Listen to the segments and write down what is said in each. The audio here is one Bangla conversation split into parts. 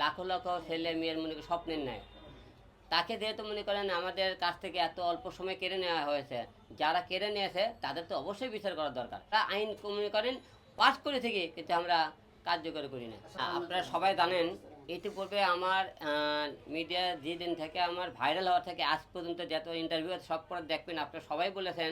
লাখো লাখো ছেলে মেয়ের মনে স্বপ্নের নেয় তাকে যেহেতু মনে করেন আমাদের কাছ থেকে এত অল্প সময় কেড়ে নেওয়া হয়েছে যারা কেড়ে নিয়েছে তাদের তো অবশ্যই বিচার করা দরকার। তা আইন মনে করেন পাশ করে থেকে কিন্তু আমরা কার্যকর করি না। আপনারা সবাই জানেন ইতিপূর্বে আমার মিডিয়া যেদিন থেকে আমার ভাইরাল হওয়ার থেকে আজ পর্যন্ত যত ইন্টারভিউ সব করে দেখবেন আপনারা সবাই বলেছেন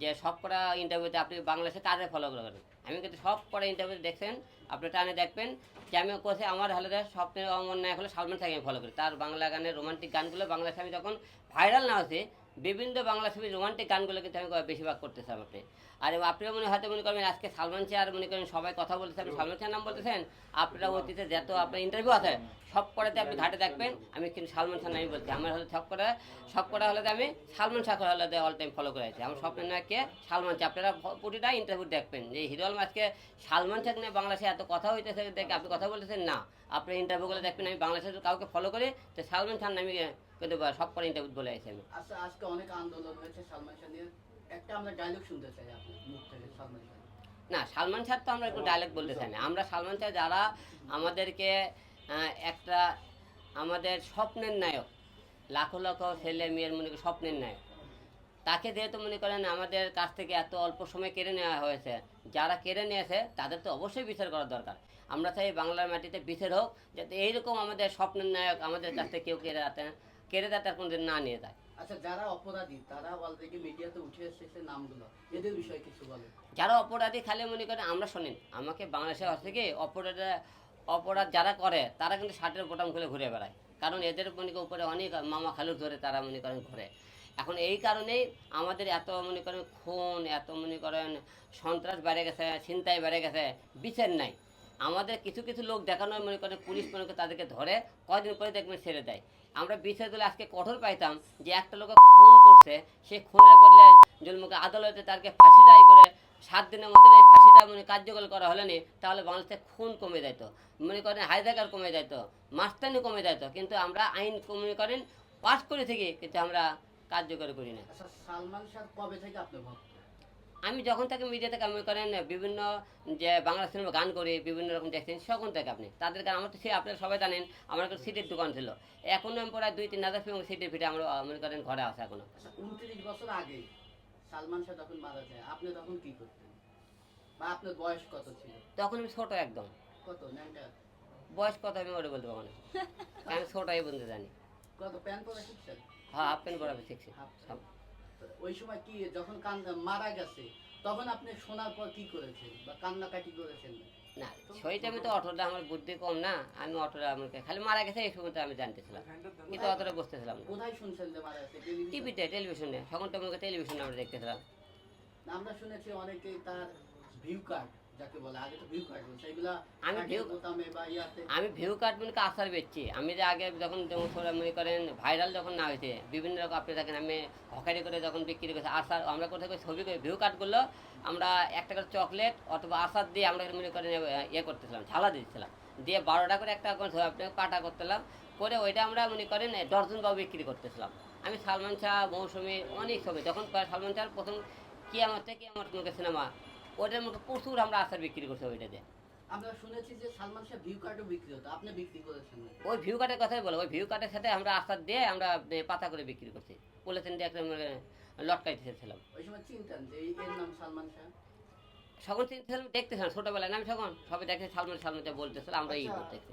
যে সব করা ইন্টারভিউতে আপনি বাংলাদেশে তাদের ফলো করেন আমি কিন্তু সব করা ইন্টারভিউ দেখছেন, আপনি টানে দেখবেন যে আমি কোথায় আমার হলে স্বপ্নের অমর নায়ক হলে সালমান খানকে আমি ফলো করি। তার বাংলা গানের রোমান্টিক গানগুলো বাংলাদেশে আমি যখন ভাইরাল না হচ্ছে বিভিন্ন বাংলা ছবির রোমান্টিক গানগুলো কিন্তু আমি বেশিরভাগ করতেছিলাম আপনি আর আপনিও মনে হয়তো মনে করবেন আজকে সালমান শাহ আর মনে করেন সবাই কথা বলতেছে আপনি সালমান শাহ নাম বলতেছেন আপনারা অতীতে যত আপনার ইন্টারভিউ আছে সব করাতে আপনি ঘাটে দেখবেন আমি কিন্তু সালমান খান আমি বলছি। আমার হলে সব করা সব করা হলে আমি সালমান শাহ হলে অল টাইম ফলো করে আছি আমার স্বপ্নের নায়ককে সালমান শাহ। আপনারা প্রতিটা ইন্টারভিউ দেখবেন যে হিরো আলম আজকে সালমান শাহ নিয়ে বাংলাদেশে এত কথা হইতেছে দেখে আপনি কথা বলতেছেন? না। আপনি ইন্টারভিউগুলো দেখবেন আমি বাংলাদেশের কাউকে ফলো করি তো সালমান খান আমি কিন্তু সব করে ইন্টারভিউ বলে আছি আমি। আচ্ছা আজকে অনেক আন্দোলন হয়েছে সালমান শাহ নিয়ে। একটা আমরা ডায়লগ শুনতে চাই আপনার মুখ থেকে সালমান শাহ। না সালমান শাহ তো আমরা একটু ডাইরেক্ট বলতে চাই না। আমরা সালমান শাহ যারা আমাদেরকে একটা আমাদের স্বপ্নের নায়ক লাখো লাখো ছেলে মেয়ের মনে স্বপ্নের নায়ক। তাকে যেহেতু মনে করেন আমাদের কাছ থেকে এত অল্প সময় কেড়ে নেওয়া হয়েছে যারা কেড়ে নিয়েছে তাদের তো অবশ্যই বিচার করা দরকার। আমরা চাই বাংলার মাটিতে বিচার হোক যাতে এইরকম আমাদের স্বপ্নের নায়ক আমাদের কাছ থেকে কেউ কেড়ে যাতে কেড়ে যাতে আর কোনোদিন না নিয়ে যায়। আচ্ছা যারা অপরাধী তারা অলরেডি মিডিয়াতে উঠে এসেছে নামগুলো। এদের বিষয়ে কিছু বলে। যারা অপরাধী খালি মনে করেন আমরা শোনেন আমাকে বাংলাদেশের হচ্ছে কি অপরাধ অপরাধ যারা করে তারা কিন্তু ষাটের বোটাম খুলে ঘুরে বেড়ায়। কারণ এদের মনে করেন উপরে অনেক মামা খালু ধরে তারা মনে করেন ঘুরে। এখন এই কারণেই আমাদের এত মনে করেন খুন এত মনে করেন সন্ত্রাস বেড়ে গেছে ছিনতাই বেড়ে গেছে বিচার নাই। আমাদের কিছু কিছু লোক দেখানো মনে করেন পুলিশ মনে করে তাদেরকে ধরে, কয়দিন পরে দেখবেন ছেড়ে দেয়। আমরা বিচার দিলে আজকে কঠোর পাইতাম যে একটা লোক খুন করছে, সে খুনের বদলে জন্মকে আদালতে তাকে ফাঁসি রায় করে সাত দিনের মধ্যে এই ফাঁসিটা মানে কার্যকর করা হলে নি, তাহলে বাংলাদেশে খুন কমে যেত মনে করেন হাইজাকার কমে যেত মাস্তানি কমে যেত কিন্তু আমরা আইন মনে করেন পাশ করে থেকে কিন্তু আমরা কার্যকর করি না। আচ্ছা সালমান শাহ কবে থেকে আপনি আমি যখন থেকে মিডিয়াতে কাম করেন বিভিন্ন যে বাংলা সিনেমা গান করি বিভিন্ন রকম দেখছেন তখন থেকে আপনি তাদের গান আমার তো সে আপনারা সবাই জানেন আমার একটা সিটের দোকান ছিল। এখনও আমি প্রায় দুই তিন হাজার ফিল্ম সিটের ফিটে আমরা মনে করেন ঘরে আছে এখনও। উনত্রিশ বছর আগে সালমান শাহ তখন মারা যায় আপনি তখন কি করতেন? বা আপনার বয়স কত ছিল? তখন আমি ছোট একদম। কত? ন্যাংটা বয়স কত আমি ওটা বলতে পারব না। আমি ছোটাই বলতে জানি। কত? প্যান্ট পরে শিখছেন? হ্যাঁ হাফ প্যান্ট পরাবে শিখছি। তো ওই সময় কি যখন কান মারা গেছে তখন আপনি শোনার পর কি করেছেন বা কান্নাকাটি করেছেন? না সেই টাইমে তো অটোটা আমার বুদ্ধি কম না আমি অটোটা আমাকে খালি মারা গেছে এই সময় আমি জানতেছিলাম। কিন্তু অতটা বসতেছিলাম কোথায় শুনছেন যে মারা গেছে? টিভিতে টেলিভিশনে তখন তো আমাকে টেলিভিশনে আমরা দেখতেছিলাম। আমরা শুনেছি অনেকেই তার ভিউ কার্ড যাকে বলে আগে তো ভিউ কার্ড বলছে আমি কাঠের বোতামে বা ইয়াতে। আমি ভিউ কার্ড মনে আসার বেচছি। আমি যে আগে যখন যেমন মনে করেন ভাইরাল যখন না হয়েছে বিভিন্ন রকম আপনি দেখেন আমি হকারি করে যখন বিক্রি করছি আসার আমরা করে ছবি করে ভিউ কার্ডগুলো আমরা একটা করে চকলেট অথবা আসার দিয়ে আমরা মনে করেন ইয়ে করতেছিলাম ঝালা দিচ্ছিলাম দিয়ে বারোটা করে একটা করে আপনি কাটা করতেলাম করে ওইটা আমরা মনে করেন ডর্জন বা বিক্রি করতেছিলাম। আমি সালমান শাহ মৌসুমি অনেক ছবি। যখন সালমান শাহ প্রথম কি আমার থেকে আমার সিনেমা ওইটার মতো প্রচুর আমরা আচার বিক্রি করছি ওইটাতে আমরা শুনেছি যে সালমান শাহ ভিউ কার্ডও বিক্রি হতো। আপনি বিক্রি করেছেন ওই ভিউ কার্ডের কথাই বলো ওই ভিউ কার্ডের সাথে আমরা আচার দিয়ে আমরা পাতা করে বিক্রি করছি। পলিথিন দিয়ে একটা লটকাই দিয়েছিলাম ওই সময় চিনতেন যে এই এর নাম সালমান শাহ সকল চিন্তা দেখতেছিলাম ছোটবেলায়। না আমি তখন সবাই দেখে সালমান সালমান বলতেছিল আমরা এই আচ্ছা। করতেছি